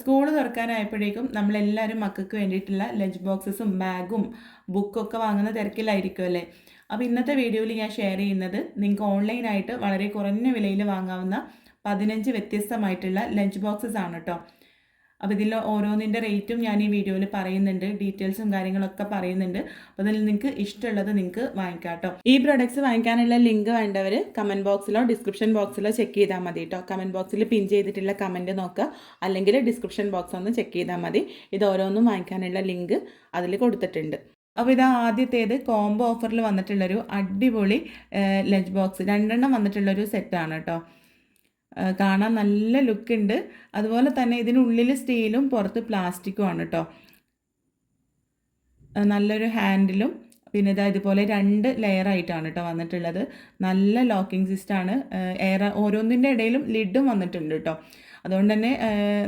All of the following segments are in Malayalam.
സ്കൂൾ തുറക്കാനായപ്പോഴേക്കും നമ്മളെല്ലാവരും മക്കൾക്ക് വേണ്ടിയിട്ടുള്ള ലഞ്ച് ബോക്സസും ബാഗും ബുക്കൊക്കെ വാങ്ങുന്ന തിരക്കിലായിരിക്കും അല്ലേ? അപ്പോൾ ഇന്നത്തെ വീഡിയോയിൽ ഞാൻ ഷെയർ ചെയ്യുന്നത് നിങ്ങൾക്ക് ഓൺലൈനായിട്ട് വളരെ കുറഞ്ഞ വിലയിൽ വാങ്ങാവുന്ന പതിനഞ്ച് വ്യത്യസ്തമായിട്ടുള്ള ലഞ്ച് ബോക്സസ് ആണ് കേട്ടോ അപ്പോൾ ഇതിൽ ഓരോന്നിന്റെ റേറ്റും ഞാൻ ഈ വീഡിയോയിൽ പറയുന്നുണ്ട്. ഡീറ്റെയിൽസും കാര്യങ്ങളൊക്കെ പറയുന്നുണ്ട്. അപ്പോൾ അതിൽ നിങ്ങൾക്ക് ഇഷ്ടമുള്ളത് നിങ്ങൾക്ക് വാങ്ങിക്കാം കേട്ടോ. ഈ പ്രൊഡക്ട്സ് വാങ്ങിക്കാനുള്ള ലിങ്ക് വേണ്ടവർ കമന്റ് ബോക്സിലോ ഡിസ്ക്രിപ്ഷൻ ബോക്സിലോ ചെക്ക് ചെയ്താൽ മതി കേട്ടോ. കമന്റ് ബോക്സിൽ പിൻ ചെയ്തിട്ടുള്ള കമന്റ് നോക്കുക. അല്ലെങ്കിൽ ഡിസ്ക്രിപ്ഷൻ ബോക്സ് ഒന്ന് ചെക്ക് ചെയ്താൽ മതി. ഇത് ഓരോന്നും വാങ്ങിക്കാനുള്ള ലിങ്ക് അതിൽ കൊടുത്തിട്ടുണ്ട്. അപ്പോൾ ഇത് ആദ്യത്തേത് കോംബോ ഓഫറിൽ വന്നിട്ടുള്ളൊരു അടിപൊളി ലഞ്ച് ബോക്സ് രണ്ടെണ്ണം വന്നിട്ടുള്ളൊരു സെറ്റാണ് കേട്ടോ. കാണാൻ നല്ല ലുക്ക് ഉണ്ട് അതുപോലെ തന്നെ ഇതിനുള്ളിൽ സ്റ്റീലും പുറത്ത് പ്ലാസ്റ്റിക്കും ആണ് കേട്ടോ നല്ലൊരു ഹാൻഡിലും പിന്നെ ഇതാ ഇതുപോലെ രണ്ട് ലെയർ ആയിട്ടാണ് കേട്ടോ വന്നിട്ടുള്ളത്. നല്ല ലോക്കിംഗ് സിസ്റ്റമാണ് എയർ ഓരോന്നിന്റെ ഇടയിലും ലിഡും വന്നിട്ടുണ്ട് കേട്ടോ അതുകൊണ്ട് തന്നെ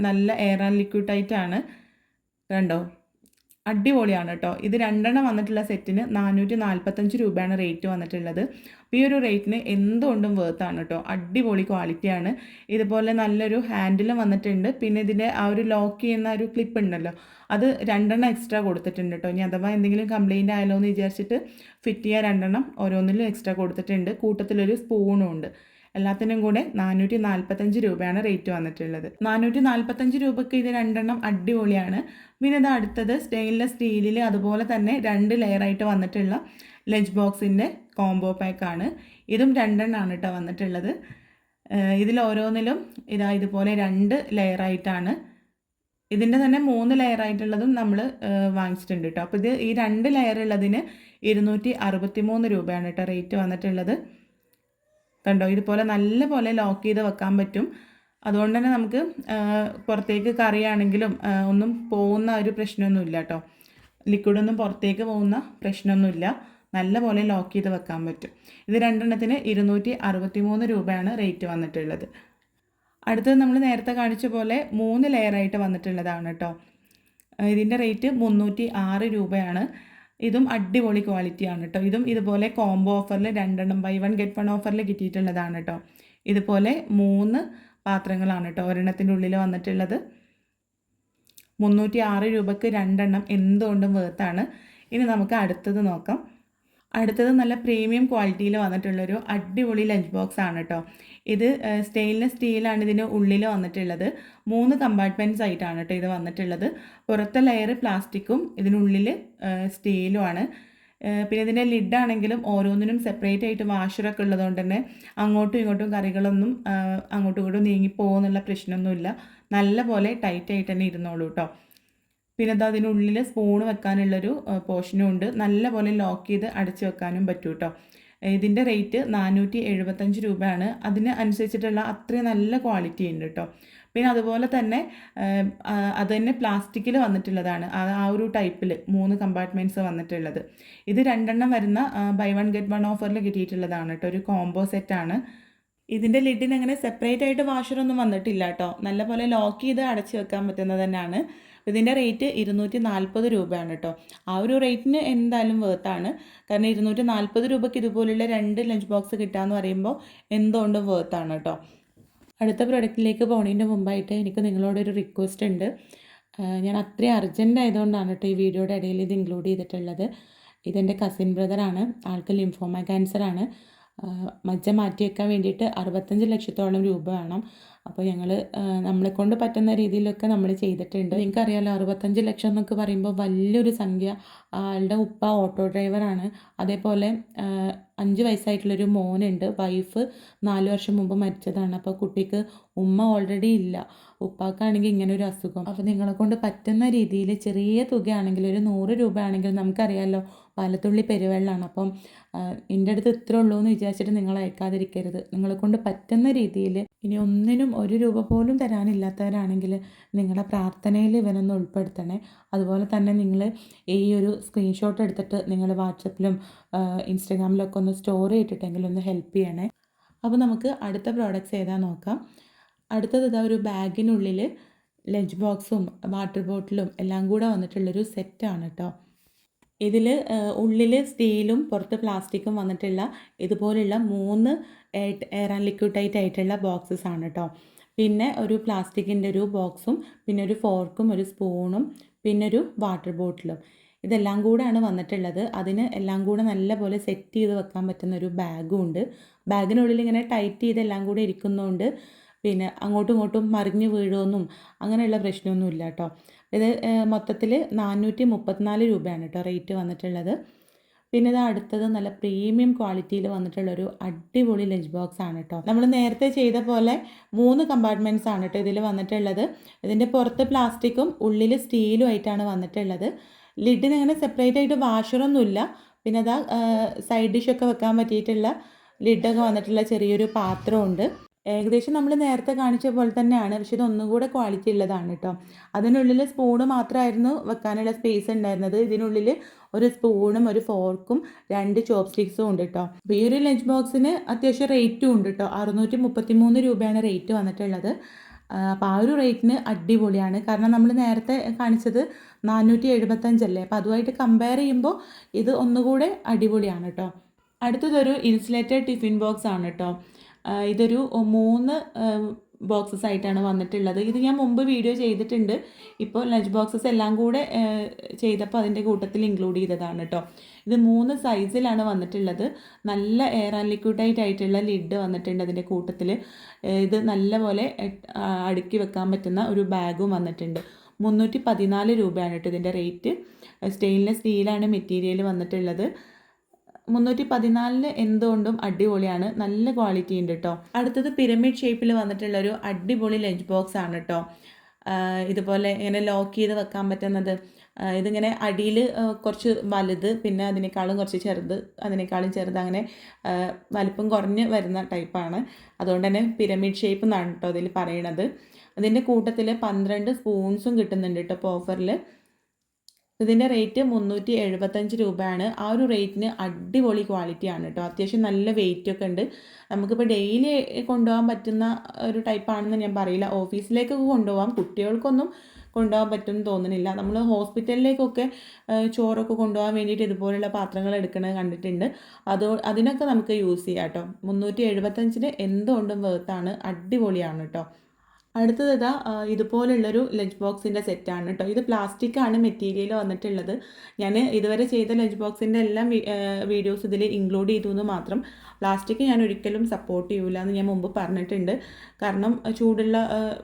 നല്ല എയർ ആൻഡ് ലിക്വിഡ് ആയിട്ടാണ് കണ്ടോ? അടിപൊളിയാണ് കേട്ടോ. ഇത് രണ്ടെണ്ണം വന്നിട്ടുള്ള സെറ്റിന് നാനൂറ്റി നാൽപ്പത്തഞ്ച് രൂപയാണ് റേറ്റ് വന്നിട്ടുള്ളത്. ഈ ഒരു റേറ്റിന് എന്തുകൊണ്ടും വേർത്താണ് കേട്ടോ. അടിപൊളി ക്വാളിറ്റിയാണ് ഇതുപോലെ നല്ലൊരു ഹാൻഡിലും വന്നിട്ടുണ്ട്. പിന്നെ ഇതിന്റെ ആ ഒരു ലോക്ക് ചെയ്യുന്ന ഒരു ക്ലിപ്പ് ഉണ്ടല്ലോ. അത് രണ്ടെണ്ണം എക്സ്ട്രാ കൊടുത്തിട്ടുണ്ട് കേട്ടോ. ഇനി അഥവാ എന്തെങ്കിലും കംപ്ലയിന്റ് ആയാലോ എന്ന് വിചാരിച്ചിട്ട് ഫിറ്റ് ചെയ്യാൻ രണ്ടെണ്ണം ഓരോന്നിലും എക്സ്ട്രാ കൊടുത്തിട്ടുണ്ട്. കൂട്ടത്തിലൊരു സ്പൂണും ഉണ്ട്. എല്ലാത്തിനും കൂടെ നാനൂറ്റി നാൽപ്പത്തഞ്ച് രൂപയാണ് റേറ്റ് വന്നിട്ടുള്ളത്. നാനൂറ്റി നാൽപ്പത്തഞ്ച് രൂപയ്ക്ക് ഇത് രണ്ടെണ്ണം അടിപൊളിയാണ്. പിന്നെ ഇത് അടുത്തത് സ്റ്റെയിൻലെസ് സ്റ്റീലിൽ അതുപോലെ തന്നെ രണ്ട് ലെയറായിട്ട് വന്നിട്ടുള്ള ലഞ്ച് ബോക്സിന്റെ കോംബോ പാക്കാണ് ഇതും രണ്ടെണ്ണമാണ് കേട്ടോ വന്നിട്ടുള്ളത്. ഇതിൽ ഓരോന്നിലും ഇതാ ഇതുപോലെ രണ്ട് ലെയറായിട്ടാണ് ഇതിന്റെ തന്നെ മൂന്ന് ലെയർ ആയിട്ടുള്ളതും നമ്മൾ വാങ്ങിച്ചിട്ടുണ്ട് കേട്ടോ അപ്പോൾ ഇത് ഈ രണ്ട് ലെയർ ഉള്ളതിന് ഇരുന്നൂറ്റി അറുപത്തി മൂന്ന് രൂപയാണ് കേട്ടോ റേറ്റ് വന്നിട്ടുള്ളത്. കണ്ടോ? ഇതുപോലെ നല്ല പോലെ ലോക്ക് ചെയ്ത് വെക്കാൻ പറ്റും. അതുകൊണ്ട് തന്നെ നമുക്ക് പുറത്തേക്ക് കറിയാണെങ്കിലും ഒന്നും പോകുന്ന ഒരു പ്രശ്നമൊന്നുമില്ല കേട്ടോ. ലിക്വിഡൊന്നും പുറത്തേക്ക് പോകുന്ന പ്രശ്നമൊന്നുമില്ല. നല്ല പോലെ ലോക്ക് ചെയ്ത് വെക്കാൻ പറ്റും. ഇത് രണ്ടെണ്ണത്തിന് ഇരുന്നൂറ്റി അറുപത്തി മൂന്ന് രൂപയാണ് റേറ്റ് വന്നിട്ടുള്ളത്. അടുത്തത് നമ്മൾ നേരത്തെ കാണിച്ച പോലെ മൂന്ന് ലെയറായിട്ട് വന്നിട്ടുള്ളതാണ് കേട്ടോ. ഇതിന്റെ റേറ്റ് മുന്നൂറ്റി ആറ് രൂപയാണ്. ഇതും അടിപൊളി ക്വാളിറ്റിയാണ് കേട്ടോ ഇതും ഇതുപോലെ കോംബോ ഓഫറിൽ രണ്ടെണ്ണം ബൈ വൺ ഗെറ്റ് വൺ ഓഫറിൽ കിട്ടിയിട്ടുള്ളതാണ് കേട്ടോ ഇതുപോലെ മൂന്ന് പാത്രങ്ങളാണ് കേട്ടോ ഒരെണ്ണത്തിന്റെ ഉള്ളിൽ വന്നിട്ടുള്ളത്. മുന്നൂറ്റി ആറ് രൂപയ്ക്ക് രണ്ടെണ്ണം എന്തുകൊണ്ടും വേർത്താണ് ഇനി നമുക്ക് അടുത്തത് നോക്കാം. അടുത്തത് നല്ല പ്രീമിയം ക്വാളിറ്റിയിൽ വന്നിട്ടുള്ളൊരു അടിപൊളി ലഞ്ച് ബോക്സ് ആണ് കേട്ടോ ഇത് സ്റ്റെയിൻലെസ് സ്റ്റീലാണ് ഇതിന് ഉള്ളിൽ വന്നിട്ടുള്ളത്. മൂന്ന് കമ്പാർട്ട്മെന്റ്സ് ആയിട്ടാണ് കേട്ടോ ഇത് വന്നിട്ടുള്ളത്. പുറത്തെ ലെയർ പ്ലാസ്റ്റിക്കും ഇതിനുള്ളിൽ സ്റ്റീലുമാണ് പിന്നെ ഇതിന്റെ ലിഡാണെങ്കിലും ഓരോന്നിനും സെപ്പറേറ്റ് ആയിട്ട് വാഷറൊക്കെ ഉള്ളതുകൊണ്ട് തന്നെ അങ്ങോട്ടും ഇങ്ങോട്ടും കറികളൊന്നും അങ്ങോട്ടും ഇങ്ങോട്ടും നീങ്ങിപ്പോകുന്നുള്ള പ്രശ്നമൊന്നുമില്ല. നല്ല പോലെ ടൈറ്റ് ആയിട്ട് തന്നെ ഇരുന്നോളൂ കേട്ടോ പിന്നെ അത് അതിനുള്ളിൽ സ്പൂണ് വെക്കാനുള്ളൊരു പോർഷനും ഉണ്ട്. നല്ല പോലെ ലോക്ക് ചെയ്ത് അടച്ചു വെക്കാനും പറ്റും കേട്ടോ ഇതിന്റെ റേറ്റ് നാനൂറ്റി എഴുപത്തഞ്ച് രൂപയാണ്. അതിന് അനുസരിച്ചിട്ടുള്ള അത്രയും നല്ല ക്വാളിറ്റി ഉണ്ട് കേട്ടോ പിന്നെ അതുപോലെ തന്നെ അത് തന്നെ പ്ലാസ്റ്റിക്കിൽ വന്നിട്ടുള്ളതാണ്. ആ ഒരു ടൈപ്പിൽ മൂന്ന് കമ്പാർട്ട്മെന്റ്സ് വന്നിട്ടുള്ളത്. ഇത് രണ്ടെണ്ണം വരുന്ന ബൈ വൺ ഗെറ്റ് വൺ ഓഫറിൽ കിട്ടിയിട്ടുള്ളതാണ് കേട്ടോ ഒരു കോംബോ സെറ്റാണ് ഇതിന്റെ ലിഡിന് അങ്ങനെ സെപ്പറേറ്റ് ആയിട്ട് വാഷറൊന്നും വന്നിട്ടില്ല കേട്ടോ നല്ലപോലെ ലോക്ക് ചെയ്ത് അടച്ചു വെക്കാൻ പറ്റുന്നത് തന്നെയാണ്. ഇതിന്റെ റേറ്റ് ഇരുന്നൂറ്റി നാൽപ്പത് രൂപയാണ് കേട്ടോ. ആ ഒരു റേറ്റിന് എന്തായാലും വേർത്താണ് കാരണം ഇരുന്നൂറ്റി നാൽപ്പത് രൂപയ്ക്ക് ഇതുപോലുള്ള രണ്ട് ലഞ്ച് ബോക്സ് കിട്ടാന്ന് പറയുമ്പോൾ എന്തുകൊണ്ടും വേർത്താണ് കേട്ടോ. അടുത്ത പ്രൊഡക്റ്റിലേക്ക് പോണതിന്റെ മുമ്പായിട്ട് എനിക്ക് നിങ്ങളോടൊരു റിക്വസ്റ്റ് ഉണ്ട്. ഞാൻ അത്രയും അർജന്റ് ആയതുകൊണ്ടാണ് കേട്ടോ ഈ വീഡിയോയുടെ ഇടയിൽ ഇത് ഇൻക്ലൂഡ് ചെയ്തിട്ടുള്ളത്. ഇതെന്റെ കസിൻ ബ്രദറാണ് ആൾക്ക് ലിംഫോമ ക്യാൻസറാണ് മജ്ജ മാറ്റി വെക്കാൻ വേണ്ടിയിട്ട് അറുപത്തഞ്ച് ലക്ഷത്തോളം രൂപ വേണം. അപ്പോൾ ഞങ്ങൾ നമ്മളെ കൊണ്ട് പറ്റുന്ന രീതിയിലൊക്കെ നമ്മൾ ചെയ്തിട്ടുണ്ട്. നിങ്ങൾക്കറിയാലോ അറുപത്തഞ്ച് ലക്ഷം എന്നൊക്കെ പറയുമ്പോൾ വലിയൊരു സംഖ്യ. ആളുടെ ഉപ്പ ഓട്ടോ ഡ്രൈവറാണ്. അതേപോലെ അഞ്ച് വയസ്സായിട്ടുള്ളൊരു മോനുണ്ട്. വൈഫ് നാല് വർഷം മുമ്പ് മരിച്ചതാണ്. അപ്പോൾ കുട്ടിക്ക് ഉമ്മ ഓൾറെഡി ഇല്ല. ഉപ്പാക്കാണെങ്കിൽ ഇങ്ങനെ ഒരു അസുഖം. അപ്പോൾ നിങ്ങളെ കൊണ്ട് പറ്റുന്ന രീതിയിൽ ചെറിയ തുകയാണെങ്കിൽ ഒരു നൂറ് രൂപ ആണെങ്കിൽ നമുക്കറിയാമല്ലോ പാലത്തുള്ളി പെരുവെള്ളമാണ് അപ്പം എന്റെ അടുത്ത് ഇത്ര ഉള്ളൂ എന്ന് വിചാരിച്ചിട്ട് നിങ്ങൾ അയക്കാതിരിക്കരുത്. നിങ്ങളെ കൊണ്ട് പറ്റുന്ന രീതിയിൽ ഇനി ഒന്നിനും ഒരു രൂപ പോലും തരാനില്ലാത്തവരാണെങ്കിൽ നിങ്ങളുടെ പ്രാർത്ഥനയിൽ ഇവനൊന്ന് ഉൾപ്പെടുത്തണേ. അതുപോലെ തന്നെ നിങ്ങൾ ഈ ഒരു സ്ക്രീൻഷോട്ട് എടുത്തിട്ട് നിങ്ങൾ വാട്സപ്പിലും ഇൻസ്റ്റഗ്രാമിലൊക്കെ ഒന്ന് സ്റ്റോർ ചെയ്തിട്ടുണ്ടെങ്കിൽ ഒന്ന് ഹെൽപ്പ് ചെയ്യണേ. അപ്പോൾ നമുക്ക് അടുത്ത പ്രോഡക്റ്റ്സ് ഏതാ നോക്കാം. അടുത്തത് ഇതാ ഒരു ബാഗിനുള്ളിൽ ലഞ്ച് ബോക്സും വാട്ടർ ബോട്ടിലും എല്ലാം കൂടെ വന്നിട്ടുള്ളൊരു സെറ്റാണ് കേട്ടോ ഇതിൽ ഉള്ളിൽ സ്റ്റീലും പുറത്ത് പ്ലാസ്റ്റിക്കും വന്നിട്ടുള്ള ഇതുപോലുള്ള മൂന്ന് എയർ ആൻഡ് ലിക്വിഡ് ടൈറ്റ് ആയിട്ടുള്ള ബോക്സസ് ആണ് കേട്ടോ പിന്നെ ഒരു പ്ലാസ്റ്റിക്കിന്റെ ഒരു ബോക്സും പിന്നെ ഒരു ഫോർക്കും ഒരു സ്പൂണും പിന്നെ ഒരു വാട്ടർ ബോട്ടിലും. ഇതെല്ലാം കൂടെയാണ് വന്നിട്ടുള്ളത്. അതിന് എല്ലാം കൂടെ നല്ലപോലെ സെറ്റ് ചെയ്ത് വെക്കാൻ പറ്റുന്ന ഒരു ബാഗും ഉണ്ട്. ബാഗിനുള്ളിൽ ഇങ്ങനെ ടൈറ്റ് ചെയ്ത് എല്ലാം കൂടെ ഇരിക്കുന്നതുകൊണ്ട് പിന്നെ അങ്ങോട്ടും ഇങ്ങോട്ടും മറിഞ്ഞു വീഴുമെന്നും അങ്ങനെയുള്ള പ്രശ്നമൊന്നും ഇല്ല കേട്ടോ ഇത് മൊത്തത്തിൽ നാനൂറ്റി മുപ്പത്തിനാല് രൂപയാണ് കേട്ടോ റേറ്റ് വന്നിട്ടുള്ളത്. പിന്നെ ഇത് അടുത്തത് നല്ല പ്രീമിയം ക്വാളിറ്റിയിൽ വന്നിട്ടുള്ളൊരു അടിപൊളി ലഞ്ച് ബോക്സ് ആണ് കേട്ടോ. നമ്മൾ നേരത്തെ ചെയ്ത പോലെ മൂന്ന് കമ്പാർട്ട്മെന്റ്സ് ആണ് കേട്ടോ ഇതിൽ വന്നിട്ടുള്ളത്. ഇതിന്റെ പുറത്ത് പ്ലാസ്റ്റിക്കും ഉള്ളിൽ സ്റ്റീലും ആയിട്ടാണ് വന്നിട്ടുള്ളത്. ലിഡിന് അങ്ങനെ സെപ്പറേറ്റ് ആയിട്ട് വാഷറൊന്നുമില്ല പിന്നെ അതാ സൈഡ് ഡിഷൊക്കെ വെക്കാൻ പറ്റിയിട്ടുള്ള ലിഡൊക്കെ വന്നിട്ടുള്ള ചെറിയൊരു പാത്രമുണ്ട്. ഏകദേശം നമ്മൾ നേരത്തെ കാണിച്ച പോലെ തന്നെയാണ് പക്ഷെ ഇതൊന്നും കൂടെ ക്വാളിറ്റി ഉള്ളതാണ് കേട്ടോ. അതിനുള്ളിൽ സ്പൂണ് മാത്രമായിരുന്നു വെക്കാനുള്ള സ്പേസ് ഉണ്ടായിരുന്നത്. ഇതിനുള്ളിൽ ഒരു സ്പൂണും ഒരു ഫോർക്കും രണ്ട് ചോപ്പ് സ്റ്റിക്സും ഉണ്ട് കേട്ടോ. അപ്പോൾ ഈ ഒരു ലഞ്ച് ബോക്സിന് അത്യാവശ്യം റേറ്റും ഉണ്ട് കേട്ടോ. അറുന്നൂറ്റി മുപ്പത്തി മൂന്ന് രൂപയാണ് റേറ്റ് വന്നിട്ടുള്ളത്. അപ്പോൾ ആ ഒരു റേറ്റിന് അടിപൊളിയാണ്. കാരണം നമ്മൾ നേരത്തെ കാണിച്ചത് നാനൂറ്റി എഴുപത്തഞ്ചല്ലേ അപ്പോൾ അതുമായിട്ട് കമ്പയർ ചെയ്യുമ്പോൾ ഇത് ഒന്നുകൂടെ അടിപൊളിയാണ് കേട്ടോ. അടുത്തതൊരു ഇൻസുലേറ്റഡ് ടിഫിൻ ബോക്സ് ആണ് കേട്ടോ. ഇതൊരു മൂന്ന് ബോക്സസ് ആയിട്ടാണ് വന്നിട്ടുള്ളത്. ഇത് ഞാൻ മുമ്പ് വീഡിയോ ചെയ്തിട്ടുണ്ട്. ഇപ്പോൾ ലഞ്ച് ബോക്സസ് എല്ലാം കൂടെ ചെയ്തപ്പോൾ അതിന്റെ കൂട്ടത്തിൽ ഇൻക്ലൂഡ് ചെയ്തതാണ് കേട്ടോ ഇത് മൂന്ന് സൈസിലാണ് വന്നിട്ടുള്ളത്. നല്ല എയർ ആൻഡ് ലിക്വിഡൈറ്റ് ആയിട്ടുള്ള ലിഡ് വന്നിട്ടുണ്ട് അതിന്റെ കൂട്ടത്തിൽ. ഇത് നല്ല പോലെ അടുക്കി വെക്കാൻ പറ്റുന്ന ഒരു ബാഗും വന്നിട്ടുണ്ട്. മുന്നൂറ്റി പതിനാല് രൂപയാണ് കേട്ടോ ഇതിന്റെ റേറ്റ് സ്റ്റെയിൻലെസ് സ്റ്റീലാണ് മെറ്റീരിയൽ വന്നിട്ടുള്ളത്. മുന്നൂറ്റി പതിനാലിന് എന്തുകൊണ്ടും അടിപൊളിയാണ്. നല്ല ക്വാളിറ്റി ഉണ്ട് കേട്ടോ അടുത്തത് പിരമിഡ് ഷേപ്പിൽ വന്നിട്ടുള്ള ഒരു അടിപൊളി ലഞ്ച് ബോക്സ് ആണ് കേട്ടോ ഇതുപോലെ ഇങ്ങനെ ലോക്ക് ചെയ്ത് വെക്കാൻ പറ്റുന്നത്. ഇതിങ്ങനെ അടിയിൽ കുറച്ച് വലുത് പിന്നെ അതിനേക്കാളും കുറച്ച് ചെറുത് അതിനേക്കാളും ചെറുത് അങ്ങനെ വലിപ്പം കുറഞ്ഞ് വരുന്ന ടൈപ്പാണ് അതുകൊണ്ട് തന്നെ പിരമിഡ് ഷേപ്പ് എന്നാണ് കേട്ടോ അതിൽ പറയണത്. അതിന്റെ കൂട്ടത്തിൽ പന്ത്രണ്ട് സ്പൂൺസും കിട്ടുന്നുണ്ട് കേട്ടോ ഇപ്പോൾ ഓഫറിൽ ഇതിന്റെ റേറ്റ് മുന്നൂറ്റി എഴുപത്തഞ്ച് രൂപയാണ്. ആ ഒരു റേറ്റിന് അടിപൊളി ക്വാളിറ്റിയാണ് കേട്ടോ അത്യാവശ്യം നല്ല വെയിറ്റ് ഒക്കെ ഉണ്ട്. നമുക്കിപ്പോൾ ഡെയിലി കൊണ്ടുപോകാൻ പറ്റുന്ന ഒരു ടൈപ്പാണെന്ന് ഞാൻ പറയില്ല. ഓഫീസിലേക്കൊക്കെ കൊണ്ടുപോകാം. കുട്ടികൾക്കൊന്നും കൊണ്ടുപോകാൻ പറ്റും തോന്നുന്നില്ല. നമ്മൾ ഹോസ്പിറ്റലിലേക്കൊക്കെ ചോറൊക്കെ കൊണ്ടുപോകാൻ വേണ്ടിയിട്ട് ഇതുപോലുള്ള പാത്രങ്ങൾ എടുക്കുന്നത് കണ്ടിട്ടുണ്ട്. അതോ അതിനൊക്കെ നമുക്ക് യൂസ് ചെയ്യാം കേട്ടോ മുന്നൂറ്റി എഴുപത്തഞ്ചിന് എന്തുകൊണ്ടും വേർത്താണ് അടിപൊളിയാണ് കേട്ടോ അടുത്തത് ഇതാ ഇതുപോലുള്ളൊരു ലഞ്ച് ബോക്സിന്റെ സെറ്റാണ് കേട്ടോ. ഇത് പ്ലാസ്റ്റിക് ആണ് മെറ്റീരിയൽ വന്നിട്ടുള്ളത്. ഞാൻ ഇതുവരെ ചെയ്ത ലഞ്ച് ബോക്സിന്റെ എല്ലാം വീഡിയോസ് ഇതിൽ ഇൻക്ലൂഡ് ചെയ്തു എന്ന് മാത്രം. പ്ലാസ്റ്റിക് ഞാൻ ഒരിക്കലും സപ്പോർട്ട് ചെയ്യൂല എന്ന് ഞാൻ മുമ്പ് പറഞ്ഞിട്ടുണ്ട്. കാരണം ചൂടുള്ള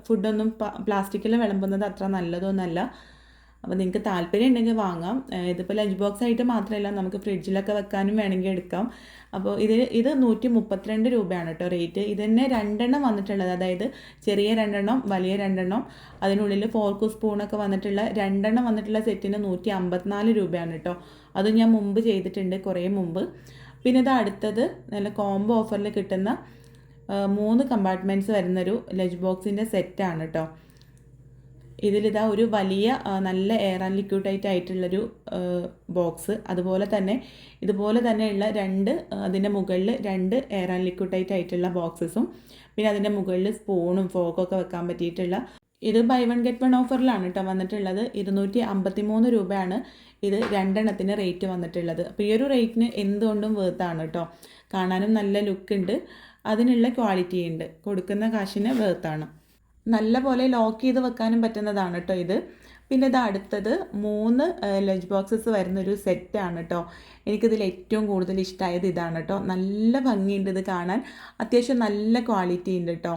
ഫുഡൊന്നും പ്ലാസ്റ്റിക്കിൽ വിളമ്പുന്നത് അത്ര നല്ലതൊന്നല്ല. അപ്പോൾ നിങ്ങൾക്ക് താല്പര്യം ഉണ്ടെങ്കിൽ വാങ്ങാം. ഇതിപ്പോൾ ലഞ്ച് ബോക്സ് ആയിട്ട് മാത്രമല്ല നമുക്ക് ഫ്രിഡ്ജിലൊക്കെ വെക്കാനും വേണമെങ്കിൽ എടുക്കാം. അപ്പോൾ ഇത് ഇത് നൂറ്റി മുപ്പത്തിരണ്ട് രൂപയാണ് കേട്ടോ റേറ്റ് ഇത് തന്നെ രണ്ടെണ്ണം വന്നിട്ടുള്ളത്. അതായത് ചെറിയ രണ്ടെണ്ണം വലിയ രണ്ടെണ്ണം അതിനുള്ളിൽ ഫോർക്ക് സ്പൂണൊക്കെ വന്നിട്ടുള്ള രണ്ടെണ്ണം വന്നിട്ടുള്ള സെറ്റിന് നൂറ്റി അമ്പത്തിനാല് രൂപയാണ് കേട്ടോ. അത് ഞാൻ മുമ്പ് ചെയ്തിട്ടുണ്ട് കുറേ മുമ്പ്. പിന്നെ ഇത് അടുത്തത് നല്ല കോംബോ ഓഫറിൽ കിട്ടുന്ന മൂന്ന് കമ്പാർട്ട്മെന്റ്സ് വരുന്നൊരു ലഞ്ച് ബോക്സിന്റെ സെറ്റാണ് കേട്ടോ. ഇതിലിതാ ഒരു വലിയ നല്ല എയർ ആൻഡ് ലിക്വിഡ് ടൈറ്റ് ആയിട്ടുള്ളൊരു ബോക്സ് അതുപോലെ തന്നെ ഇതുപോലെ തന്നെയുള്ള രണ്ട് അതിന്റെ മുകളിൽ രണ്ട് എയർ ആൻഡ് ലിക്വിഡ് ടൈറ്റ് ആയിട്ടുള്ള ബോക്സസും പിന്നെ അതിന്റെ മുകളിൽ സ്പൂണും ഫോക്കൊക്കെ വെക്കാൻ പറ്റിയിട്ടുള്ള ഇത് ബൈ വൺ ഗെറ്റ് വൺ ഓഫറിലാണ് കേട്ടോ വന്നിട്ടുള്ളത്. ഇരുന്നൂറ്റി അമ്പത്തി മൂന്ന് രൂപയാണ് ഇത് രണ്ടെണ്ണത്തിന് റേറ്റ് വന്നിട്ടുള്ളത്. അപ്പോൾ ഈ ഒരു റേറ്റിന് എന്തുകൊണ്ടും വേർത്താണ് കേട്ടോ കാണാനും നല്ല ലുക്ക് ഉണ്ട്. അതിനുള്ള ക്വാളിറ്റി ഉണ്ട്. കൊടുക്കുന്ന കാശിന് വേർത്താണ് നല്ല പോലെ ലോക്ക് ചെയ്ത് വെക്കാനും പറ്റുന്നതാണ് കേട്ടോ ഇത്. പിന്നെ ഇത് അടുത്തത് മൂന്ന് ലഞ്ച് ബോക്സസ് വരുന്നൊരു സെറ്റാണ് കേട്ടോ എനിക്കിതിൽ ഏറ്റവും കൂടുതൽ ഇഷ്ടമായത് ഇതാണ് കേട്ടോ നല്ല ഭംഗിയുണ്ട് ഇത് കാണാൻ. അത്യാവശ്യം നല്ല ക്വാളിറ്റി ഉണ്ട് കേട്ടോ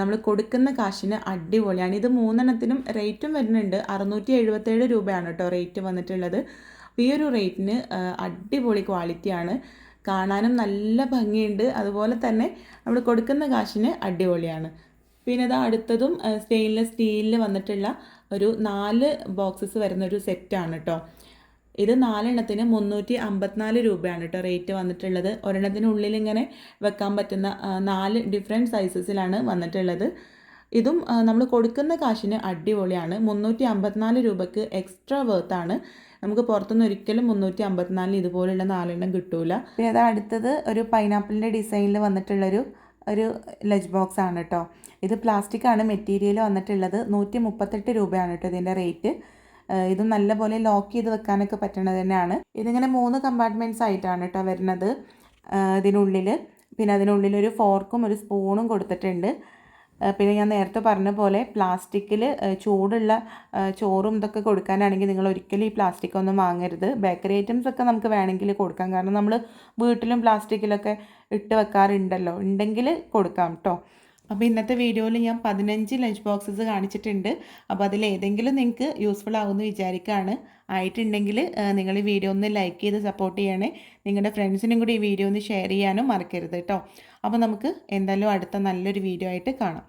നമ്മൾ കൊടുക്കുന്ന കാശിന് അടിപൊളിയാണ്. ഇത് മൂന്നെണ്ണത്തിനും റേറ്റും വരുന്നുണ്ട്. അറുന്നൂറ്റി എഴുപത്തേഴ് രൂപയാണ് കേട്ടോ റേറ്റ് വന്നിട്ടുള്ളത്. ഈ ഒരു റേറ്റിന് അടിപൊളി ക്വാളിറ്റിയാണ് കാണാനും നല്ല ഭംഗിയുണ്ട്. അതുപോലെ തന്നെ നമ്മൾ കൊടുക്കുന്ന കാശിന് അടിപൊളിയാണ്. പിന്നെ ഇത് അടുത്തതും സ്റ്റെയിൻലെസ് സ്റ്റീലിൽ വന്നിട്ടുള്ള ഒരു നാല് ബോക്സസ് വരുന്ന ഒരു സെറ്റാണ് കേട്ടോ ഇത് നാലെണ്ണത്തിന് മുന്നൂറ്റി അമ്പത്തിനാല് രൂപയാണ് കേട്ടോ റേറ്റ് വന്നിട്ടുള്ളത്. ഒരെണ്ണത്തിനുള്ളിൽ ഇങ്ങനെ വെക്കാൻ പറ്റുന്ന നാല് ഡിഫറെന്റ് സൈസസിലാണ് വന്നിട്ടുള്ളത്. ഇതും നമ്മൾ കൊടുക്കുന്ന കാശിന് അടിപൊളിയാണ്. മുന്നൂറ്റി അമ്പത്തിനാല് രൂപയ്ക്ക് എക്സ്ട്രാ വേർത്താണ് നമുക്ക് പുറത്തുനിന്ന് ഒരിക്കലും മുന്നൂറ്റി അമ്പത്തിനാലിന് ഇതുപോലുള്ള നാലെണ്ണം കിട്ടൂല. പിന്നെ അത് അടുത്തത് ഒരു പൈനാപ്പിളിന്റെ ഡിസൈനിൽ വന്നിട്ടുള്ളൊരു ഒരു ലഞ്ച് ബോക്സ് ആണ് കേട്ടോ ഇത് പ്ലാസ്റ്റിക് ആണ് മെറ്റീരിയൽ വന്നിട്ടുള്ളത് നൂറ്റി മുപ്പത്തെട്ട് രൂപയാണ് കേട്ടോ ഇതിന്റെ റേറ്റ് ഇത് നല്ലപോലെ ലോക്ക് ചെയ്ത് വെക്കാനൊക്കെ പറ്റണത് തന്നെയാണ്. ഇതിങ്ങനെ മൂന്ന് കമ്പാർട്ട്മെന്റ്സ് ആയിട്ടാണ് കേട്ടോ വരുന്നത്. ഇതിനുള്ളിൽ പിന്നെ അതിനുള്ളിൽ ഒരു ഫോർക്കും ഒരു സ്പൂണും കൊടുത്തിട്ടുണ്ട്. പിന്നെ ഞാൻ നേരത്തെ പറഞ്ഞ പോലെ പ്ലാസ്റ്റിക്കിൽ ചൂടുള്ള ചോറും ഇതൊക്കെ കൊടുക്കാനാണെങ്കിൽ നിങ്ങൾ ഒരിക്കലും ഈ പ്ലാസ്റ്റിക് ഒന്നും വാങ്ങരുത്. ബേക്കറി ഐറ്റംസ് ഒക്കെ നമുക്ക് വേണമെങ്കിൽ കൊടുക്കാം. കാരണം നമ്മൾ വീട്ടിലും പ്ലാസ്റ്റിക്കിലൊക്കെ ഇട്ട് വെക്കാറുണ്ടല്ലോ. ഉണ്ടെങ്കിൽ കൊടുക്കാം കേട്ടോ അപ്പോൾ ഇന്നത്തെ വീഡിയോയിൽ ഞാൻ പതിനഞ്ച് ലഞ്ച് ബോക്സസ് കാണിച്ചിട്ടുണ്ട്. അപ്പോൾ അതിൽ ഏതെങ്കിലും നിങ്ങൾക്ക് യൂസ്ഫുൾ ആകുമെന്ന് വിചാരിക്കുകയാണ്. ആയിട്ടുണ്ടെങ്കിൽ നിങ്ങൾ ഈ വീഡിയോ ഒന്ന് ലൈക്ക് ചെയ്ത് സപ്പോർട്ട് ചെയ്യണേ. നിങ്ങളുടെ ഫ്രണ്ട്സിനും കൂടി ഈ വീഡിയോ ഒന്ന് ഷെയർ ചെയ്യാനും മറക്കരുത് കേട്ടോ. അപ്പോൾ നമുക്ക് എന്തായാലും അടുത്ത നല്ലൊരു വീഡിയോ ആയിട്ട് കാണാം.